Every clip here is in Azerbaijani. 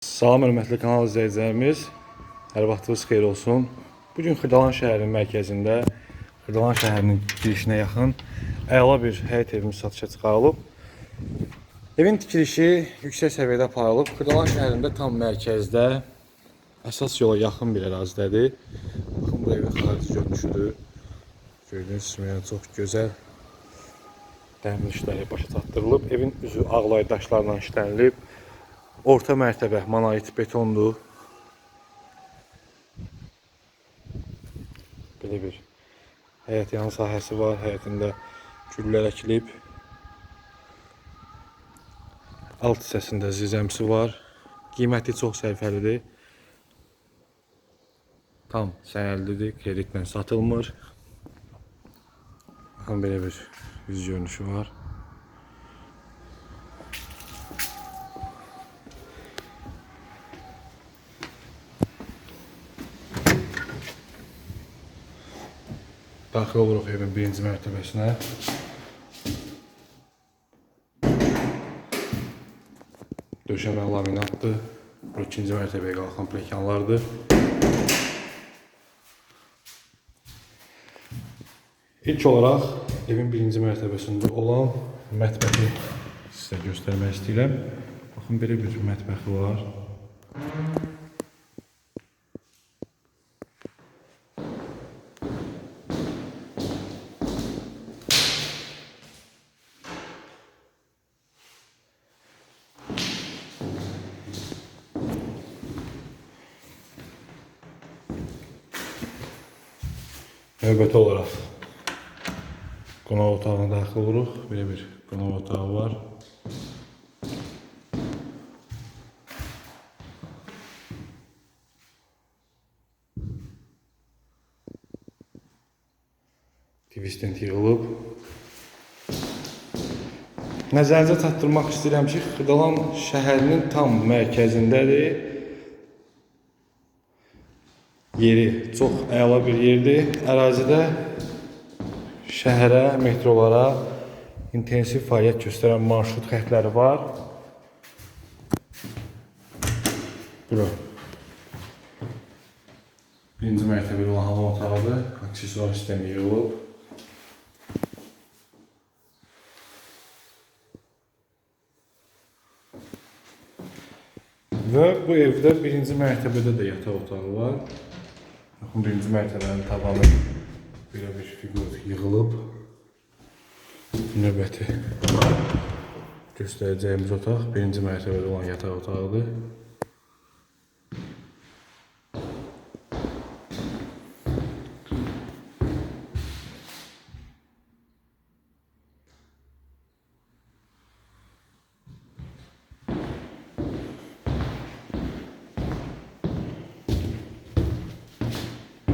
Salam hörmətli kanal izləyicilərimiz. Hər vaxtınız xeyir olsun. Bu gün Xırdalan şəhərinin mərkəzində, Xırdalan şəhərinin girişinə yaxın əla bir həyət evimiz satışa çıxarılıb. Evin tikilişi yüksək səviyyədə aparılıb. Xırdalan şəhərində tam mərkəzdə, əsas yola yaxın bir ərazidədir. Baxın bu evin xarici görünüşüdür. Gördüyünüz kimi yəni çox gözəl dəmir işləri başa çatdırılıb. Evin üzü ağlay daşlarla işlənilib. Orta mərtəbə monolit betondur. Belə bir həyət yanı sahəsi var. Həyətində güllər əkilib. Alt hissəsində zizəmsi var. Qiyməti çox sərfəlidir. Tam sənədlidir, kreditlə satılmır. Baxın belə bir yüz görünüşü var. Daxil oluruq evin birinci mərtəbəsinə. Döşəmə laminatdır. Bu ikinci mərtəbəyə qalxan plekanlardır. İlk olaraq evin birinci mərtəbəsində olan mətbəxi sizə göstərmək istəyirəm. Baxın belə bir mətbəxi var. Növbəti olaraq qonaq otağına daxil oluruq. Belə bir qonaq otağı var. Divisten yığılıb. Nəzərinizə çatdırmaq istəyirəm ki, Xırdalan şəhərinin tam mərkəzindədir. Yeri çox əla bir yerdir. Ərazidə şəhərə, metrolara intensiv fəaliyyət göstərən marşrut xəttləri var. Bura. Birinci mərtəbədə olan hamam otağıdır. Aksesuar sistemi yığılıb. Və bu evdə birinci mərtəbədə də yataq otağı var. Baxın birinci mərtəbənin tavanı belə bir fiqur yığılıb. Növbəti göstərəcəyimiz otaq birinci mərtəbədə olan yataq otağıdır.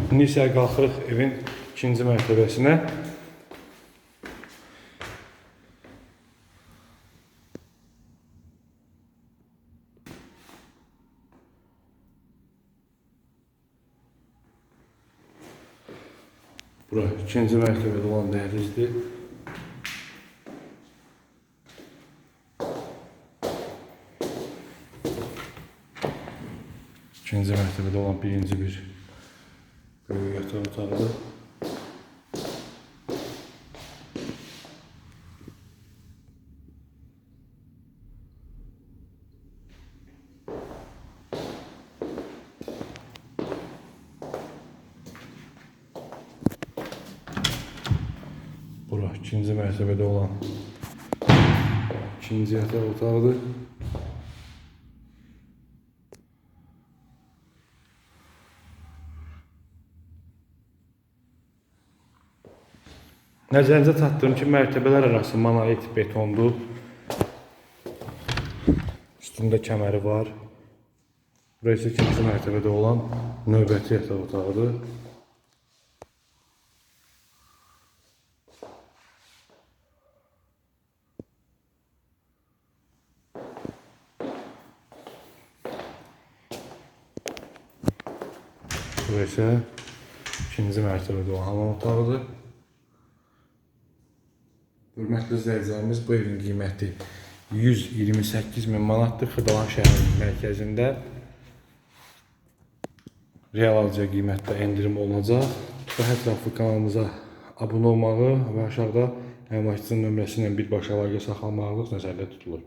İndi isə qalxırıq evin ikinci mərtəbəsinə. Bura ikinci mərtəbədə olan dəhlizdir. İkinci mərtəbədə olan birinci bir böyük yataq otağıdır. Bura ikinci mərtəbədə olan ikinci yataq otağıdır. Nəzərinizə çatdırım ki, mərtəbələr arası monolit betondur. Üstündə kəməri var. Burası ikinci mərtəbədə olan növbəti yataq otağıdır. Burası ikinci mərtəbədə olan hamam otağıdır. Hörmətli izləyicilərimiz, bu evin qiyməti 128 min manatdır Xırdalan şəhərinin mərkəzində. Real alıcıya qiymətdə endirim olunacaq. Bu ətraflı kanalımıza abunə olmağı və aşağıda əməkçinin nömrəsi ilə birbaşa əlaqə saxlamağınız nəzərdə tutulur.